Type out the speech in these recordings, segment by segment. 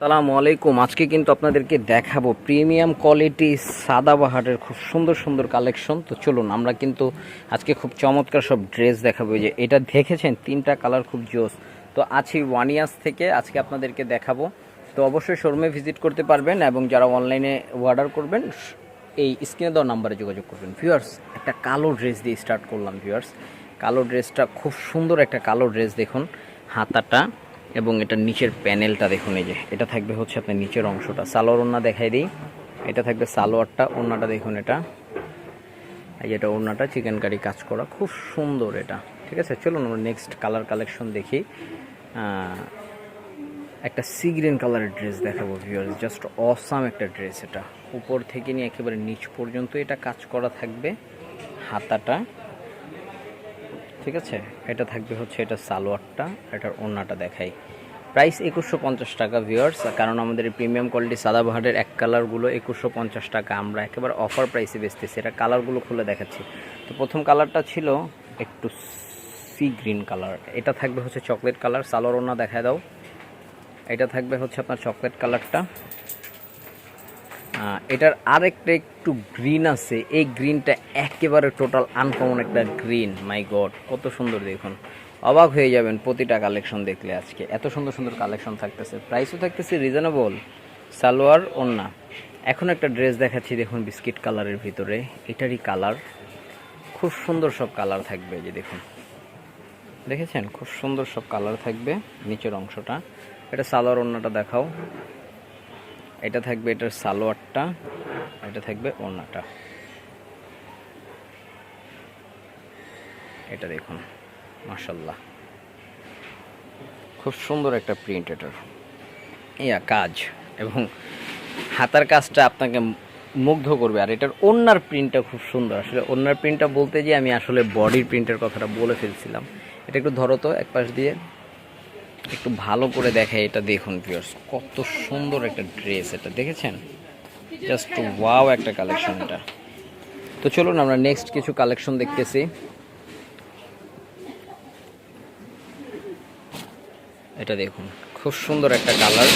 সালামু আলাইকুম। আজকে কিন্তু আপনাদেরকে দেখাবো প্রিমিয়াম কোয়ালিটি সাদাবাহারের খুব সুন্দর সুন্দর কালেকশন। তো চলুন, আমরা কিন্তু আজকে খুব চমৎকার সব ড্রেস দেখাবো। যে এটা দেখেছেন, তিনটা কালার খুব জোস। তো আছি ওয়ান ইয়ার্স থেকে আজকে আপনাদেরকে দেখাবো। তো অবশ্যই শোরুমে ভিজিট করতে পারবেন এবং যারা অনলাইনে অর্ডার করবেন, এই স্ক্রিনে দেওয়া নাম্বারে যোগাযোগ করবেন। ভিউয়ার্স, একটা কালো ড্রেস দিয়ে স্টার্ট করলাম, ভিউয়ার্স। কালো ড্রেসটা খুব সুন্দর একটা কালো ড্রেস দেখুন, হাতাটা। এবং এটার নিচের প্যানেলটা দেখুন এই যে, এটা থাকবে হচ্ছে আপনার নিচের অংশটা। সালোয়ার ওড়না দেখাই দিই। এটা থাকবে সালোয়ারটা ওড়নাটা দেখুন এটা। এই যে এটা ওড়নাটা চিকেন কারি কাজ করা। খুব সুন্দর এটা, ঠিক আছে? চলুন আমরা নেক্সট কালার কালেকশন দেখি। একটা সি গ্রিন কালারের ড্রেস দেখাবো ভিউয়ার্স জাস্ট অসাম একটা ড্রেস এটা। উপর থেকে নিয়ে একেবারে নিচ পর্যন্ত এটা কাজ করা থাকবে। হাতাটা। ঠিক আছে? এটা থাকবে হচ্ছে এটা সালোয়ারটা, এটার ওড়নাটা দেখাই। প্রাইস একুশশো পঞ্চাশ টাকা ভিউয়ার্স কারণ আমাদের প্রিমিয়াম কোয়ালিটি সাদাবাহারের এক কালারগুলো একুশশো পঞ্চাশ টাকা। আমরা একেবারে অফার প্রাইসে বেচতেছি, এটা কালারগুলো খুলে দেখাচ্ছি। তো প্রথম কালারটা ছিল একটু সি গ্রিন কালার। এটা থাকবে হচ্ছে চকলেট কালার সালোয়ার ওড়না দেখায় দাও। এটা থাকবে হচ্ছে আপনার চকলেট কালারটা এটার আরেকটা একটু গ্রিন আছে। এই গ্রিনটা একেবারে টোটাল আনকমন একটা গ্রিন মাই গড কত সুন্দর দেখুন। অবাক হয়ে যাবেন প্রতিটা কালেকশন দেখলে আজকে। এত সুন্দর সুন্দর কালেকশন থাকতেছে। প্রাইসও থাকতেছে রিজনেবল সালোয়ার ওন্না এখন একটা ড্রেস দেখাচ্ছি দেখুন বিস্কিট কালারের ভিতরে। এটারই কালার খুব সুন্দর সব কালার থাকবে যে দেখুন। দেখেছেন? খুব সুন্দর সব কালার থাকবে নিচের অংশটা। এটা সালোয়ার ওন্নাটা দেখাও। এটা থাকবে এটার সালোয়ারটা, এটা থাকবে ওড়নাটা। এটা দেখুন মাশাল্লাহ খুব সুন্দর একটা প্রিন্ট এটার। ইয়া, কাজ। এবং হাতার কাজটা আপনাকে মুগ্ধ করবে। আর এটার ওড়নার প্রিন্টটা খুব সুন্দর। আসলে ওড়নার প্রিন্টটা বলতে গিয়ে আমি আসলে বডির প্রিন্টের কথাটা বলে ফেলছিলাম। এটা একটু ধরো তো এক পাশ দিয়ে। একটু ভালো করে দেখে এটা দেখুন ভিউয়ার্স কত সুন্দর একটা ড্রেস এটা, দেখেছেন? জাস্ট ওয়াও একটা কালেকশন এটা। তো চলুন আমরা নেক্সট কিছু কালেকশন দেখতেছি। এটা দেখুন, খুব সুন্দর একটা কালার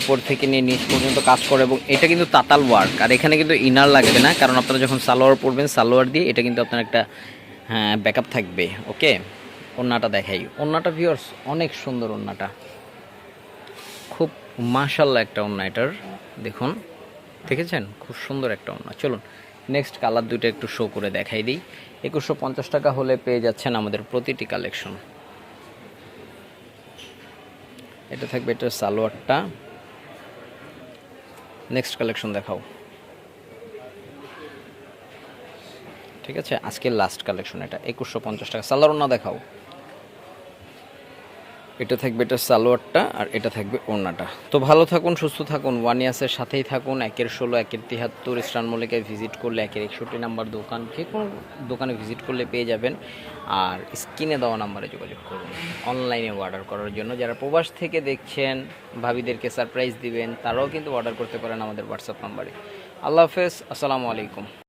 উপর থেকে নিয়ে নিচ পর্যন্ত কাজ করে এবং এটা কিন্তু তাতাল ওয়ার্ক আর এখানে কিন্তু ইনার লাগবে না, কারণ আপনারা যখন সালোয়ার পরবেন, সালোয়ার দিয়ে এটা কিন্তু আপনার একটা হ্যাঁ ব্যাকআপ থাকবে ওকে ওন্নাটা দেখাই। ওন্নাটা ভিউয়ার্স অনেক সুন্দর ওন্নাটা। খুব মাশাল্লাহ একটা ওন্না এটার, দেখুন। দেখেছেন? খুব সুন্দর একটা ওন্না। চলুন নেক্সট কালার দুটো একটু শো করে দেখাই দিই। একুশশো পঞ্চাশ টাকা হলে পেয়ে যাচ্ছেন আমাদের প্রতিটি কালেকশন এটা থাকবে এটার সালোয়ারটা। নেক্সট কালেকশন দেখাও। ঠিক আছে? আজকের লাস্ট কালেকশন এটা, একুশশো পঞ্চাশ টাকা। সালোয়ার না দেখাও। এটা থাকবে এটা সালোয়ারটা আর এটা থাকবে ওড়নাটা। তো ভালো থাকুন, সুস্থ থাকুন ওয়ান ইয়ার্সের সাথেই থাকুন, একের ষোলো, একের তিহাত্তর ইস্টার্ন মল্লিকায় ভিজিট করলে একের একষট্টি নাম্বার দোকান, যে কোনো দোকানে ভিজিট করলে পেয়ে যাবেন। আর স্ক্রিনে দেওয়া নাম্বারে যোগাযোগ করুন। অনলাইনে অর্ডার করার জন্য। যারা প্রবাস থেকে দেখছেন, ভাবিদেরকে সারপ্রাইজ দিবেন, তারাও কিন্তু অর্ডার করতে পারেন আমাদের হোয়াটসঅ্যাপ নাম্বারে আল্লাহ হাফেজ, আসসালামু আলাইকুম।